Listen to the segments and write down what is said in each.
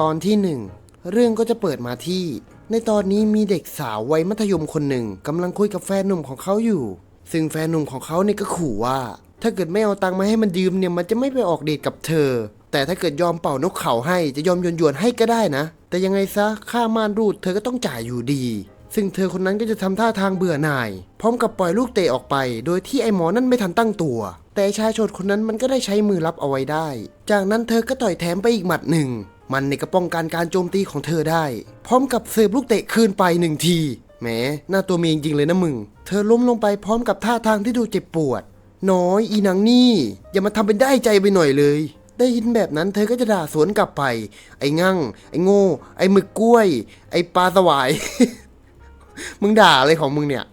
ตอนที่หนึ่งเรื่องก็จะเปิดมาที่ ในตอนนี้มีเด็กสาววัยมัธยมคนหนึ่งกำลังคุยกับแฟนหนุ่มของเขาอยู่ ซึ่งแฟนหนุ่มของเขาเนี่ยก็ขู่ว่า ถ้าเกิดไม่เอาตังค์มาให้มันยืมเนี่ยมันจะไม่ไปออกเดทกับเธอ แต่ถ้าเกิดยอมเป่านกเขาให้จะยอมโยนหยวนให้ก็ได้นะ แต่ยังไงซะค่าม่านรูดเธอก็ต้องจ่ายอยู่ดี ซึ่งเธอคนนั้นก็จะทำท่าทางเบื่อหน่าย พร้อมกับปล่อยลูกเตะออกไป โดยที่ไอหมอนั่นไม่ทันตั้งตัวแต่ชายโฉดคนนั้นมันก็ได้ใช้มือรับเอาไว้ได้ จากนั้นเธอก็ต่อยแถมไปอีกหมัดหนึ่ง มันในกระป้องการการโจมตีของเธอได้ พร้อมกับเสิร์ฟลูกเตะคืนไปหนึ่งทีแหมหน้าตัวเมียจริงเลยนะมึง เธอล้มลงไปพร้อมกับท่าทางที่ดูเจ็บปวด น้อยอีนางนี่ อย่ามาทำเป็นได้ใจไปหน่อยเลย ได้ยินแบบนั้นเธอก็จะด่าสวนกลับไป ไอ้งั่ง ไอ้โง่ ไอ้หมึกกล้วย ไอ้ปลาสวาย มึงด่าอะไรของมึงเนี่ย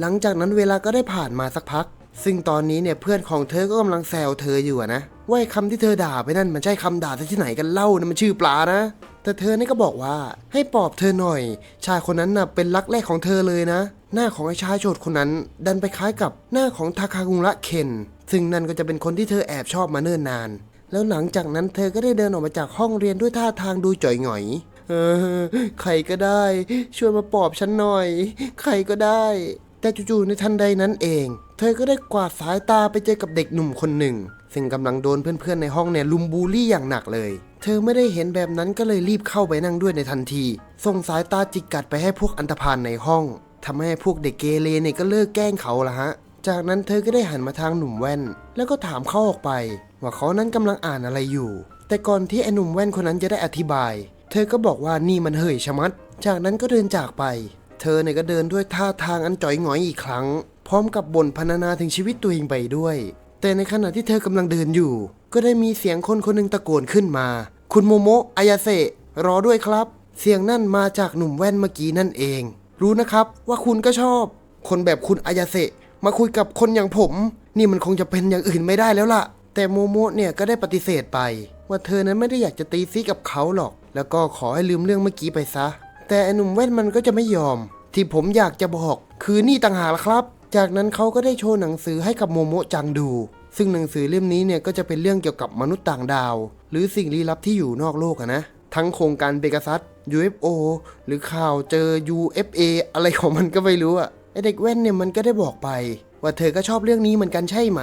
หลังจากนั้นเวลาก็ได้ผ่านมาสักพัก ซึ่งตอนนี้เนี่ยเพื่อนของเธอก็กำลังแซวเธออยู่นะว่าคำที่เธอด่าไปนั่นมันใช่คำด่าที่ไหนกันเล่านะมันชื่อปลานะ แต่เธอนี่ก็บอกว่าให้ปอบเธอหน่อย ชายคนนั้นน่ะเป็นรักแรกของเธอเลยนะ หน้าของไอ้ชายโฉดคนนั้น ดันไปคล้ายกับหน้าของทาคากุระเคนซึ่งนั่นก็จะเป็นคนที่เธอแอบชอบมาเนิ่นนาน แล้วหลังจากนั้นเธอก็ได้เดินออกมาจากห้องเรียนด้วยท่าทางดูจ่อยหงอยเออใครก็ได้ ช่วยมาปอบฉันหน่อย ใครก็ได้ แต่จู่ๆในทันใดนั้นเอง เธอก็ได้กวาดสายตาไปเจอกับเด็กหนุ่มคนหนึ่ง ซึ่งกำลังโดนเพื่อนๆในห้องเนี่ยลุมบูลลี่อย่างหนักเลย เธอไม่ได้เห็นแบบนั้นก็เลยรีบเข้าไปนั่งด้วยในทันที ส่งสายตาจิกกัดไปให้พวกอันธพาลในห้องทำให้พวกเด็กเกเรเนี่ยก็เลิกแกล้งเขาละฮะ จากนั้นเธอก็ได้หันมาทางหนุ่มแว่น แล้วก็ถามเขาออกไป ว่าเขานั้นกำลังอ่านอะไรอยู่ แต่ก่อนที่ไอ้หนุ่มแว่นคนนั้นจะได้อธิบาย เธอก็บอกว่านี่มันเห่ยชะมัด จากนั้นก็เดินจากไป เธอเนี่ยก็เดินด้วยท่าทางอันจ่อยหงอยอีกครั้ง พร้อมกับบ่นพรรณนาถึงชีวิตตัวเองไปด้วย แต่ในขณะที่เธอกำลังเดินอยู่ ก็ได้มีเสียงคนคนหนึ่งตะโกนขึ้นมา คุณโมโมะอายาเซะรอด้วยครับ เสียงนั่นมาจากหนุ่มแว่นเมื่อกี้นั่นเอง รู้นะครับว่าคุณก็ชอบ คนแบบคุณอายาเซะมาคุยกับคนอย่างผม นี่มันคงจะเป็นอย่างอื่นไม่ได้แล้วล่ะ แต่โมโมะเนี่ยก็ได้ปฏิเสธไป ว่าเธอนั้นไม่ได้อยากจะตีซีกับเขาหรอก แล้วก็ขอให้ลืมเรื่องเมื่อกี้ไปซะ แต่ไอหนุ่มแว่นมันก็จะไม่ยอม ที่ผมอยากจะบอกคือนี่ต่างหากล่ะครับ จากนั้นเขาก็ได้โชว์หนังสือให้กับโมโมะจังดู ซึ่งหนังสือเล่มนี้เนี่ยก็จะเป็นเรื่องเกี่ยวกับมนุษย์ต่างดาว หรือสิ่งลี้ลับที่อยู่นอกโลกอะนะทั้งโครงการเบกาซัส UFO หรือข่าวเจอ UFA อะไรของมันก็ไม่รู้อะไอเด็กแว่นเนี่ยมันก็ได้บอกไป ว่าเธอก็ชอบเรื่องนี้เหมือนกันใช่ไหม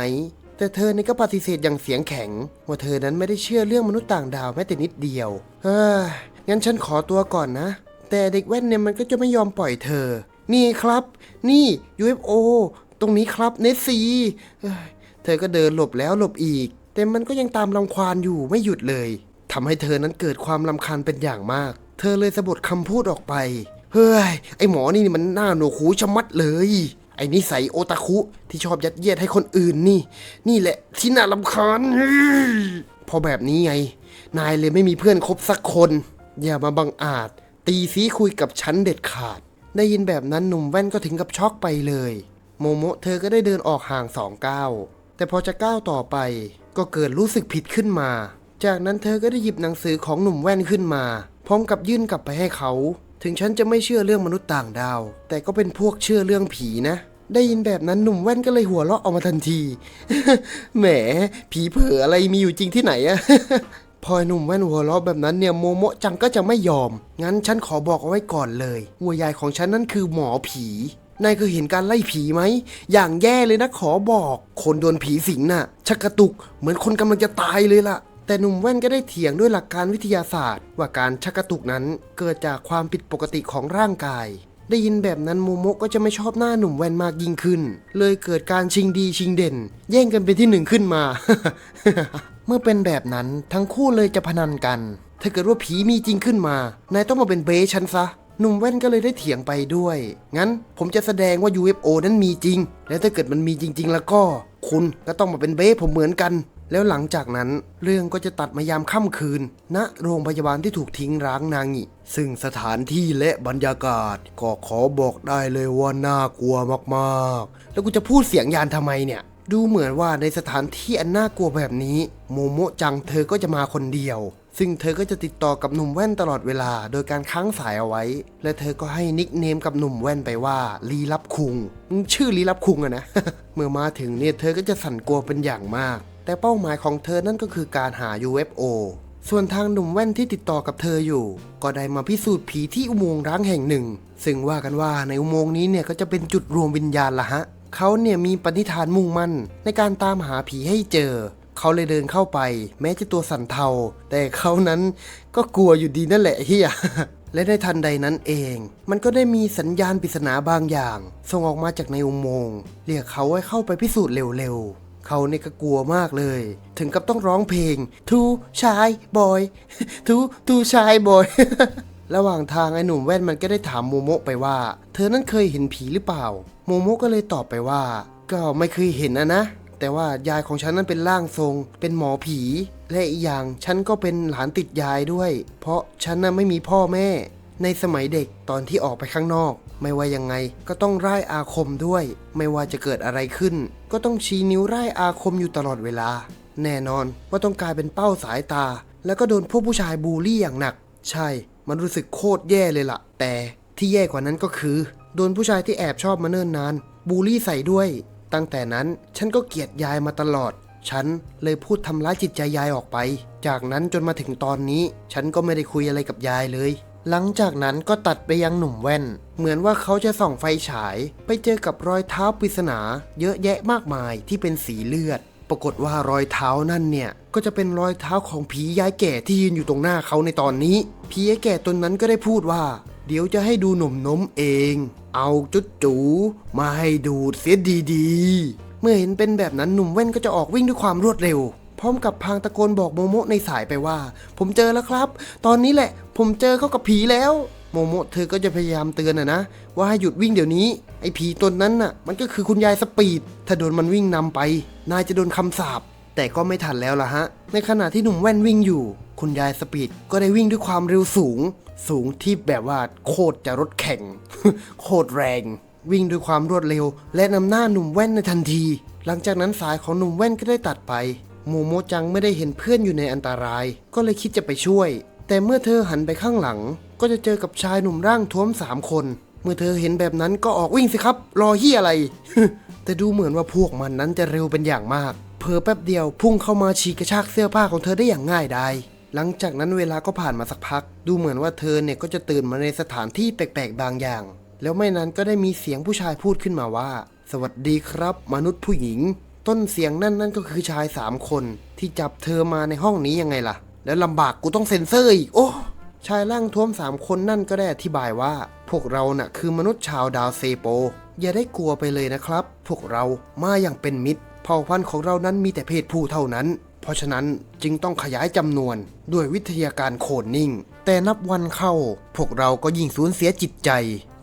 แต่เธอนี่ก็ปฏิเสธอย่างเสียงแข็ง ว่าเธอนั้นไม่ได้เชื่อเรื่องมนุษย์ต่างดาวแม้แต่นิดเดียวเฮ้ยงั้นฉันขอตัวก่อนนะ แต่เด็กแว่นเนี่ยมันก็จะไม่ยอมปล่อยเธอ นี่ครับ นี่ UFO ตรงนี้ครับเนสซีเธอก็เดินหลบแล้วหลบอีก แต่มันก็ยังตามรังควานอยู่ไม่หยุดเลยทำให้เธอนั้นเกิดความลำคาญเป็นอย่างมาก เธอเลยสะบัดคำพูดออกไป เฮ้ย ไอหมอนี่มันหน้าหนวกหูชะมัดเลยไอ้นิสัยโอตาคุที่ชอบยัดเยียดให้คนอื่นนี่ นี่แหละที่น่ารำคาญพอแบบนี้ไง นายเลยไม่มีเพื่อนคบสักคน อย่ามาบังอาจ ตีซีคุยกับฉันเด็ดขาด ได้ยินแบบนั้นหนุ่มแว่นก็ถึงกับช็อกไปเลย โมโมะเธอก็ได้เดินออกห่างสองก้าวแต่พอจะก้าวต่อไป ก็เกิดรู้สึกผิดขึ้นมา จากนั้นเธอก็ได้หยิบหนังสือของหนุ่มแว่นขึ้นมา พร้อมกับยื่นกลับไปให้เขา ถึงฉันจะไม่เชื่อเรื่องมนุษย์ต่างดาว แต่ก็เป็นพวกเชื่อเรื่องผีนะ ได้ยินแบบนั้นหนุ่มแว่นก็เลยหัวเราะออกมาทันที แหม ผีเผลออะไรมีอยู่จริงที่ไหนอะ พอหนุ่มแว่นหัวเราะแบบนั้นเนี่ยโมโมะจังก็จะไม่ยอม งั้นฉันขอบอกเอาไว้ก่อนเลยวัวยายของฉันนั่นคือหมอผีนายเคยเห็นการไล่ผีไหม อย่างแย่เลยนะขอบอก คนโดนผีสิงน่ะ ชักกระตุกเหมือนคนกำลังจะตายเลยล่ะ แต่หนุ่มแว่นก็ได้เถียงด้วยหลักการวิทยาศาสตร์ ว่าการชักกระตุกนั้นเกิดจากความผิดปกติของร่างกาย ได้ยินแบบนั้นโมโมะก็จะไม่ชอบหน้าหนุ่มแว่นมากยิ่งขึ้น เลยเกิดการชิงดีชิงเด่น แย่งกันเป็นที่หนึ่งขึ้นมา เมื่อเป็นแบบนั้นทั้งคู่เลยจะพนันกัน ถ้าเกิดว่าผีมีจริงขึ้นมา นายต้องมาเป็นเบสฉันซะ หนุ่มแว่นก็เลยได้เถียงไปด้วย งั้นผมจะแสดงว่า UFO นั้นมีจริง และถ้าเกิดมันมีจริง ๆ แล้วก็ คุณก็ต้องมาเป็นเบสผมเหมือนกัน แล้วหลังจากนั้น เรื่องก็จะตัดมายามค่ำคืนณโรงพยาบาลที่ถูกทิ้งร้างนางิซึ่งสถานที่และบรรยากาศ ก็ขอบอกได้เลยว่าน่ากลัวมากๆ แล้วกูจะพูดเสียงยานทำไมเนี่ย ดูเหมือนว่าในสถานที่อันน่ากลัวแบบนี้โมโมจังเธอก็จะมาคนเดียว ซึ่งเธอก็จะติดต่อกับหนุ่มแว่นตลอดเวลา โดยการค้างสายเอาไว้ และเธอก็ให้นิกเนมกับหนุ่มแว่นไปว่าลีลับคุง ชื่อลีลับคุงอะนะ เมื่อมาถึงเนี่ยเธอก็จะสั่นกลัวเป็นอย่างมาก แต่เป้าหมายของเธอนั่นก็คือการหา UFO ส่วนทางหนุ่มแว่นที่ติดต่อกับเธออยู่ ก็ได้มาพิสูจน์ผีที่อุโมงค์ร้างแห่งหนึ่ง ซึ่งว่ากันว่าในอุโมงค์นี้เนี่ยก็จะเป็นจุดรวมวิญญาณละฮะ เขาเนี่ยมีปณิธานมุ่งมั่นในการตามหาผีให้เจอ เขาเลยเดินเข้าไป แม้จะตัวสั่นเทา แต่เขานั้นก็กลัวอยู่ดีนั่นแหละเฮียและในทันใดนั้นเอง มันก็ได้มีสัญญาณปริศนาบางอย่าง ส่งออกมาจากในอุโมงค์เรียกเขาให้เข้าไปพิสูจน์เร็วๆ เขาเนี่ยก็กลัวมากเลย ถึงกับต้องร้องเพลงทูชายบอยทูทูชายบอย ระหว่างทางไอ้หนุ่มแว่นมันก็ได้ถามโมโมะไปว่า เธอนั้นเคยเห็นผีหรือเปล่า โมโมะก็เลยตอบไปว่า ก็ไม่เคยเห็นนะนะ แต่ว่ายายของฉันนั้นเป็นร่างทรง เป็นหมอผี และอีกอย่างฉันก็เป็นหลานติดยายด้วย เพราะฉันน่ะไม่มีพ่อแม่ ในสมัยเด็กตอนที่ออกไปข้างนอก ไม่ว่ายังไงก็ต้องร่ายอาคมด้วย ไม่ว่าจะเกิดอะไรขึ้น ก็ต้องชี้นิ้วร่ายอาคมอยู่ตลอดเวลา แน่นอนว่าต้องกลายเป็นเป้าสายตา แล้วก็โดนพวกผู้ชายบูลลี่อย่างหนัก ใช่ มันรู้สึกโคตรแย่เลยล่ะ แต่ที่แย่กว่านั้นก็คือ โดนผู้ชายที่แอบชอบมาเนิ่นนาน บูลลี่ใส่ด้วย ตั้งแต่นั้นฉันก็เกลียดยายมาตลอด ฉันเลยพูดทำร้ายจิตใจยายออกไป จากนั้นจนมาถึงตอนนี้ ฉันก็ไม่ได้คุยอะไรกับยายเลย หลังจากนั้นก็ตัดไปยังหนุ่มแว่น เหมือนว่าเขาจะส่องไฟฉาย ไปเจอกับรอยเท้าปริศนา เยอะแยะมากมายที่เป็นสีเลือด ปรากฏว่ารอยเท้านั่นเนี่ยก็จะเป็นรอยเท้าของผียายแก่ที่ยืนอยู่ตรงหน้าเขาในตอนนี้ ผียายแก่ตนนั้นก็ได้พูดว่า เดี๋ยวจะให้ดูหนุ่มนมเอง เอาจุดจูมาให้ดูดเสียดีๆ เมื่อเห็นเป็นแบบนั้นหนุ่มแว่นก็จะออกวิ่งด้วยความรวดเร็ว พร้อมกับพางตะโกนบอกโมโมะในสายไปว่า ผมเจอแล้วครับ ตอนนี้แหละ ผมเจอเขากับผีแล้วโมโมะเธอก็จะพยายามเตือนนะนะว่าให้หยุดวิ่งเดี๋ยวนี้ ไอ้ผีตนนั้นน่ะ มันก็คือคุณยายสปีด ถ้าโดนมันวิ่งนำไป นายจะโดนคำสาปแต่ก็ไม่ทันแล้วล่ะฮะ ในขณะที่หนุ่มแว่นวิ่งอยู่ คุณยายสปีดก็ได้วิ่งด้วยความเร็วสูง สูงที่แบบว่าโคตรจะรถแข่ง โคตรแรง วิ่งด้วยความรวดเร็ว และนำหน้าหนุ่มแว่นในทันที หลังจากนั้นสายของหนุ่มแว่นก็ได้ตัดไปโมโมจังไม่ได้เห็นเพื่อนอยู่ในอันตราย ก็เลยคิดจะไปช่วย แต่เมื่อเธอหันไปข้างหลัง ก็จะเจอกับชายหนุ่มร่างท้วมสามคน มื่อเธอเห็นแบบนั้นก็ออกวิ่งสิครับ รอเฮียอะไร แต่ดูเหมือนว่าพวกมันนั้นจะเร็วเป็นอย่างมาก เพอแป๊บเดียวพุ่งเข้ามาฉีกกระชากเสื้อผ้าของเธอได้อย่างง่ายดายหลังจากนั้นเวลาก็ผ่านมาสักพัก ดูเหมือนว่าเธอเนี่ยก็จะตื่นมาในสถานที่แปลกๆบางอย่าง แล้วไม่นานก็ได้มีเสียงผู้ชายพูดขึ้นมาว่า สวัสดีครับ มนุษย์ผู้หญิง ต้นเสียงนั่นนั่นก็คือชายสามคนที่จับเธอมาในห้องนี้ยังไงล่ะ แล้วลำบากกูต้องเซ็นเซอร์อีกโอ้ชายร่างท้วมสามคนนั่นก็ได้อธิบายว่า พวกเราน่ะคือมนุษย์ชาวดาวเซโป อย่าได้กลัวไปเลยนะครับ พวกเรามาอย่างเป็นมิตรเผ่าพันธุ์ของเรานั้นมีแต่เพศผู้เท่านั้น เพราะฉะนั้นจึงต้องขยายจำนวนด้วยวิทยาการโคลนนิ่ง แต่นับวันเข้า พวกเราก็ยิ่งสูญเสียจิตใจ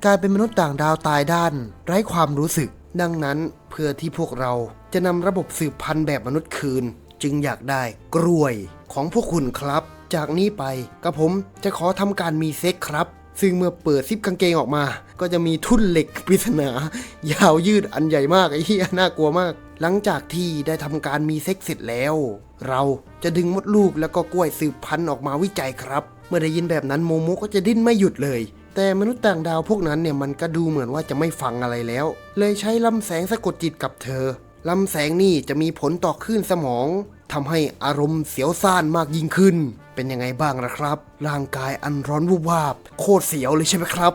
กลายเป็นมนุษย์ต่างดาวตายด้าน ไร้ความรู้สึก ดังนั้นเพื่อที่พวกเราจะนำระบบสืบพันธุ์แบบมนุษย์คืน จึงอยากได้กล้วยของพวกคุณครับ จากนี้ไปกระผมจะขอทำการมีเซ็กครับ ซึ่งเมื่อเปิดซิปกางเกงออกมา ก็จะมีทุ่นเหล็กปริศนายาวยืดอันใหญ่มากไอ้เหี้ยน่ากลัวมาก หลังจากที่ได้ทำการมีเซ็กเสร็จแล้ว เราจะดึงมดลูกแล้วก็กล้วยสืบพันธุ์ออกมาวิจัยครับ เมื่อได้ยินแบบนั้นโมโมก็จะดิ้นไม่หยุดเลย แต่มนุษย์ต่างดาวพวกนั้นเนี่ยมันก็ดูเหมือนว่าจะไม่ฟังอะไรแล้ว เลยใช้ลำแสงสะกดจิตกับเธอลำแสงนี่จะมีผลต่อคลื่นสมอง ทำให้อารมณ์เสียวซ่านมากยิ่งขึ้น เป็นยังไงบ้างนะครับ ร่างกายอันร้อนวูบวาบ โคตรเสียวเลยใช่ไหมครับ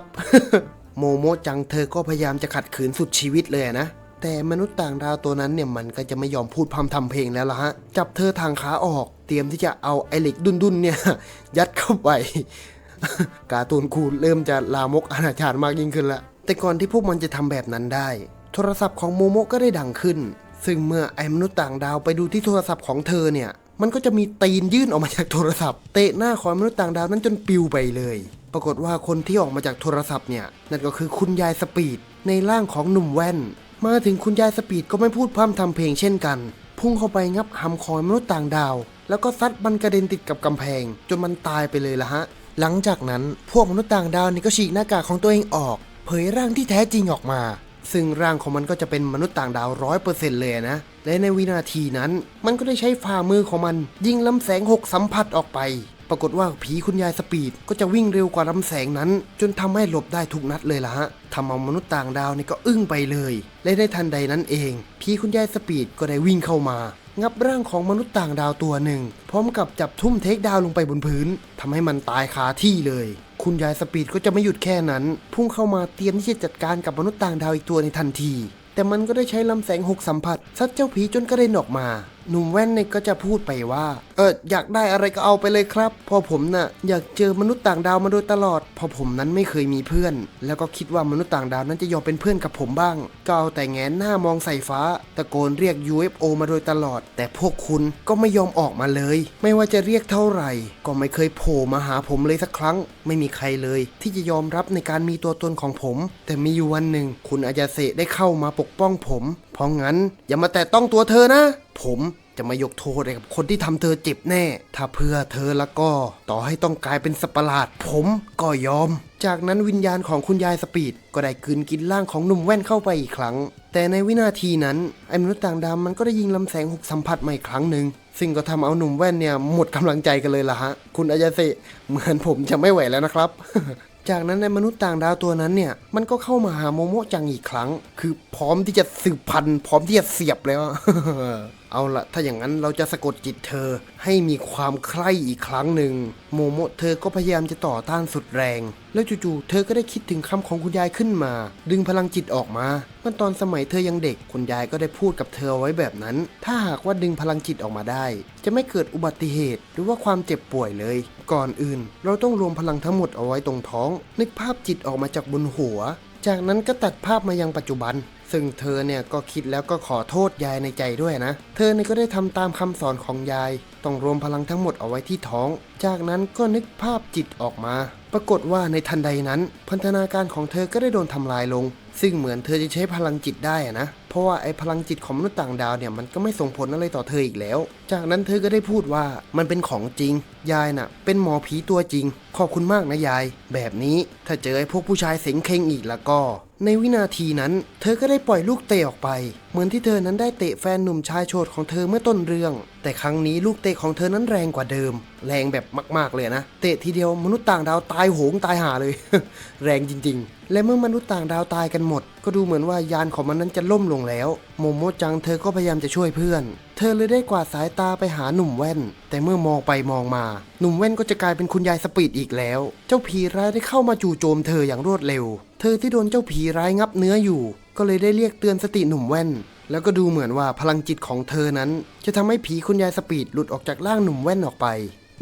โมโมจังเธอก็พยายามจะขัดขืนสุดชีวิตเลยนะ แต่มนุษย์ต่างดาวตัวนั้นเนี่ยมันก็จะไม่ยอมพูดพร่ำทำเพลงแล้วล่ะฮะ จับเธอทางขาออก เตรียมที่จะเอาไอเหล็กดุนๆเนี่ย ยัดเข้าไปการ์ตูนคูเริ่มจะลามกอนาจารมากยิ่งขึ้นละแต่ก่อนที่พวกมันจะทำแบบนั้นได้ โทรศัพท์ของโมโมก็ได้ดังขึ้น ซึ่งเมื่อไอ้มนุษย์ต่างดาวไปดูที่โทรศัพท์ของเธอเนี่ย มันก็จะมีตีนยื่นออกมาจากโทรศัพท์ เตะหน้าของมนุษย์ต่างดาวนั้นจนปิวไปเลย ปรากฏว่าคนที่ออกมาจากโทรศัพท์เนี่ยนั่นก็คือคุณยายสปีดในร่างของหนุ่มแว่น มาถึงคุณยายสปีดก็ไม่พูดพร่ำทำเพลงเช่นกัน พุ่งเข้าไปงับหำคอยมนุษย์ต่างดาว แล้วก็ซัดมันกระเด็นติดกับกำแพง จนมันตายไปเลยละฮะ หลังจากนั้นพวกมนุษย์ต่างดาวนี่ก็ฉีกหน้ากากของตัวเองออก เผยร่างที่แท้จริงออกมา ซึ่งร่างของมันก็จะเป็นมนุษย์ต่างดาวร้อยเปอร์เซ็นต์เลยนะ และในวินาทีนั้น มันก็ได้ใช้ฝ่ามือของมัน ยิงลำแสงหกสัมผัสออกไป ปรากฏว่าผีคุณยายสปีดก็จะวิ่งเร็วกว่าลำแสงนั้น จนทำให้หลบได้ทุกนัดเลยล่ะฮะทำเอามนุษย์ต่างดาวนี่ก็อึ้งไปเลย และในทันใดนั้นเอง ผีคุณยายสปีดก็ได้วิ่งเข้ามางับร่างของมนุษย์ต่างดาวตัวหนึ่ง พร้อมกับจับทุ่มเทคดาวลงไปบนพื้นทำให้มันตายคาที่เลย คุณยายสปีดก็จะไม่หยุดแค่นั้น พุ่งเข้ามาเตรียมที่จะจัดการกับมนุษย์ต่างดาวอีกตัวในทันที แต่มันก็ได้ใช้ลำแสงหกสัมผัสซัดเจ้าผีจนกระเด็นออกมา หนุ่มแว่นเนี่ยก็จะพูดไปว่า เอออยากได้อะไรก็เอาไปเลยครับ พอผมน่ะอยากเจอมนุษย์ต่างดาวมาโดยตลอด พอผมนั้นไม่เคยมีเพื่อน แล้วก็คิดว่ามนุษย์ต่างดาวนั้นจะยอมเป็นเพื่อนกับผมบ้าง ก็เอาแต่แงนหน้ามองใส่ฟ้า ตะโกนเรียก UFO มาโดยตลอด แต่พวกคุณก็ไม่ยอมออกมาเลย ไม่ว่าจะเรียกเท่าไหร่ ก็ไม่เคยโผล่มาหาผมเลยสักครั้ง ไม่มีใครเลย ที่จะยอมรับในการมีตัวตนของผม แต่มีอยู่วันหนึ่ง คุณอายาเซได้เข้ามาปกป้องผม เพราะงั้นอย่ามาแตะต้องตัวเธอนะ ผม จะมายกโทษให้กับคนที่ทำเธอเจ็บแน่ ถ้าเพื่อเธอแล้วก็ต่อให้ต้องกลายเป็นสัตว์ประหลาด ผมก็ยอม จากนั้นวิญญาณของคุณยายสปีด ก็ได้กืนกินร่างของหนุ่มแว่นเข้าไปอีกครั้ง แต่ในวินาทีนั้นไอ้มนุษย์ต่างดาวมันก็ได้ยิงลำแสงหกสัมผัสมาอีกครั้งหนึ่งซึ่งก็ทำเอาหนุ่มแว่นเนี่ยหมดกำลังใจกันเลยล่ะฮะ คุณอายาเซเหมือนผมจะไม่ไหวแล้วนะครับ จากนั้นในมนุษย์ต่างดาวตัวนั้นเนี่ย มันก็เข้ามาหาโมโมจังอีกครั้ง คือพร้อมที่จะสืบพันธุ์พร้อมที่จะเสียบแล้ว เอาละถ้าอย่างนั้นเราจะสะกดจิตเธอให้มีความใคร่อีกครั้งหนึ่งโมโมะเธอก็พยายามจะต่อต้านสุดแรง แล้วจู่ๆเธอก็ได้คิดถึงคำของคุณยายขึ้นมา ดึงพลังจิตออกมาเมื่อตอนสมัยเธอยังเด็กคุณยายก็ได้พูดกับเธอไว้แบบนั้น ถ้าหากว่าดึงพลังจิตออกมาได้ จะไม่เกิดอุบัติเหตุ หรือว่าความเจ็บป่วยเลย ก่อนอื่น เราต้องรวมพลังทั้งหมดเอาไว้ตรงท้อง นึกภาพจิตออกมาจากบนหัว จากนั้นก็ตัดภาพมายังปัจจุบัน ซึ่งเธอเนี่ยก็คิดแล้วก็ขอโทษยายในใจด้วยนะ เธอเนี่ยก็ได้ทำตามคำสอนของยาย ต้องรวมพลังทั้งหมดเอาไว้ที่ท้อง จากนั้นก็นึกภาพจิตออกมา ปรากฏว่าในทันใดนั้น พันธนาการของเธอก็ได้โดนทำลายลง ซึ่งเหมือนเธอจะใช้พลังจิตได้อะนะ เพราะว่าไอ้พลังจิตของมนุษย์ต่างดาวเนี่ยมันก็ไม่ส่งผลอะไรต่อเธออีกแล้ว จากนั้นเธอก็ได้พูดว่ามันเป็นของจริง ยายน่ะ เป็นหมอผีตัวจริง ขอบคุณมากนะยาย แบบนี้ถ้าเจอไอ้พวกผู้ชายเสงเคงอีกแล้วก็ ในวินาทีนั้น เธอก็ได้ปล่อยลูกเตะออกไป เหมือนที่เธอนั้นได้เตะแฟนหนุ่มชายโฉดของเธอเมื่อต้นเรื่อง แต่ครั้งนี้ลูกเตะของเธอนั้นแรงกว่าเดิม แรงแบบมากๆเลยนะ เตะทีเดียวมนุษย์ต่างดาวตายโหงตายหาเลย แรงจริง ๆ และเมื่อมนุษย์ต่างดาวตายกันหมด ก็ดูเหมือนว่ายานของมันนั้นจะล่มลงแล้ว โมโมจังเธอก็พยายามจะช่วยเพื่อน เธอเลยได้กวาดสายตาไปหาหนุ่มแว่น แต่เมื่อมองไปมองมา หนุ่มแว่นก็จะกลายเป็นคุณยายสปีดอีกแล้ว เจ้าผีร้ายได้เข้ามาจู่โจมเธออย่างรวดเร็ว เธอที่โดนเจ้าผีร้ายงับเนื้ออยู่ ก็เลยได้เรียกเตือนสติหนุ่มแว่น แล้วก็ดูเหมือนว่าพลังจิตของเธอนั้น จะทำให้ผีคุณยายสปีดหลุดออกจากร่างหนุ่มแว่นออกไป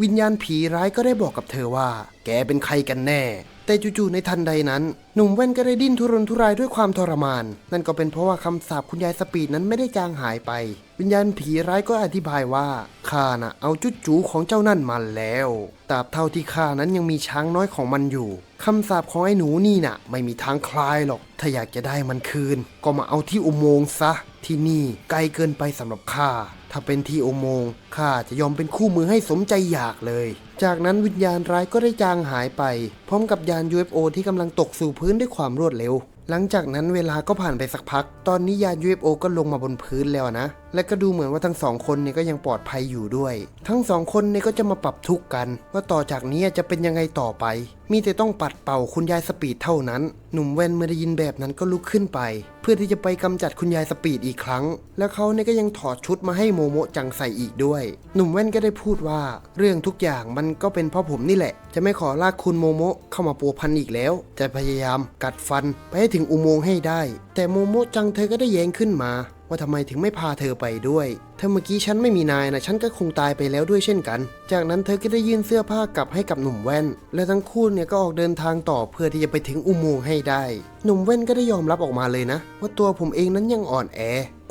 วิญญาณผีร้ายก็ได้บอกกับเธอว่า แกเป็นใครกันแน่ แต่จู่ๆในทันใดนั้น หนุ่มแว่นก็ได้ดิ้นทุรนทุรายด้วยความทรมาน นั่นก็เป็นเพราะว่าคำสาปคุณยายสปีดนั้นไม่ได้จางหายไป วิญญาณผีร้ายก็อธิบายว่าข้าน่ะเอาจุดจูของเจ้านั่นมาแล้วตราบเท่าที่ข้านั้นยังมีช้างน้อยของมันอยู่คำสาปของไอ้หนูนี่น่ะ ไม่มีทางคลายหรอก ถ้าอยากจะได้มันคืน ก็มาเอาที่อุโมงค์ซะที่นี่ไกลเกินไปสำหรับข้า ถ้าเป็นที่อุโมงค์ข้าจะยอมเป็นคู่มือให้สมใจอยากเลย จากนั้นวิญญาณร้ายก็ได้จางหายไป พร้อมกับยาน UFO ที่กำลังตกสู่พื้นด้วยความรวดเร็ว หลังจากนั้นเวลาก็ผ่านไปสักพัก ตอนนี้ยาน UFO ก็ลงมาบนพื้นแล้วนะและก็ดูเหมือนว่าทั้งสองคนเนี่ยก็ยังปลอดภัยอยู่ด้วย ทั้งสองคนเนี่ยก็จะมาปรับทุกข์กัน ว่าต่อจากนี้จะเป็นยังไงต่อไป มีแต่ต้องปัดเป่าคุณยายสปีดเท่านั้น หนุ่มแว่นเมื่อได้ยินแบบนั้นก็ลุกขึ้นไป เพื่อที่จะไปกำจัดคุณยายสปีดอีกครั้ง แล้วเขาเนี่ยก็ยังถอดชุดมาให้โมโมจังใส่อีกด้วย หนุ่มแว่นก็ได้พูดว่า เรื่องทุกอย่างมันก็เป็นเพราะผมนี่แหละ จะไม่ขอลากคุณโมโมเข้ามาปัวพันอีกแล้ว จะพยายามกัดฟันไปให้ถึงอุโมงค์ให้ได้ แต่โมโมจังเธอก็ได้แย้งขึ้นมา ว่าทำไมถึงไม่พาเธอไปด้วยถ้าเมื่อกี้ฉันไม่มีนายนะฉันก็คงตายไปแล้วด้วยเช่นกัน จากนั้นเธอก็ได้ยื่นเสื้อผ้ากลับให้กับหนุ่มแว่น และทั้งคู่เนี่ยก็ออกเดินทางต่อเพื่อที่จะไปถึงอุโมงค์ให้ได้ หนุ่มแว่นก็ได้ยอมรับออกมาเลยนะ ว่าตัวผมเองนั้นยังอ่อนแอ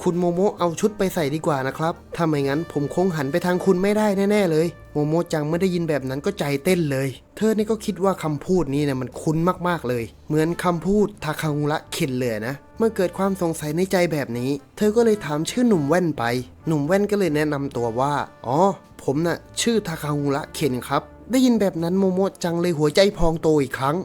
คุณโมโมะเอาชุดไปใส่ดีกว่านะครับถ้าไม่งั้นผมคงหันไปทางคุณไม่ได้แน่ๆเลยโมโมะจังไม่ได้ยินแบบนั้นก็ใจเต้นเลย เธอนี่ก็คิดว่าคำพูดนี้เนี่ยมันคุ้นมากๆเลย เหมือนคำพูดทาคางุระเข็นเลยนะ เมื่อเกิดความสงสัยในใจแบบนี้ เธอก็เลยถามชื่อหนุ่มแว่นไป หนุ่มแว่นก็เลยแนะนำตัวว่า อ๋อ ผมน่ะชื่อทาคาฮุระเคนครับ ได้ยินแบบนั้นโมโมะจังเลยหัวใจพองโตอีกครั้ง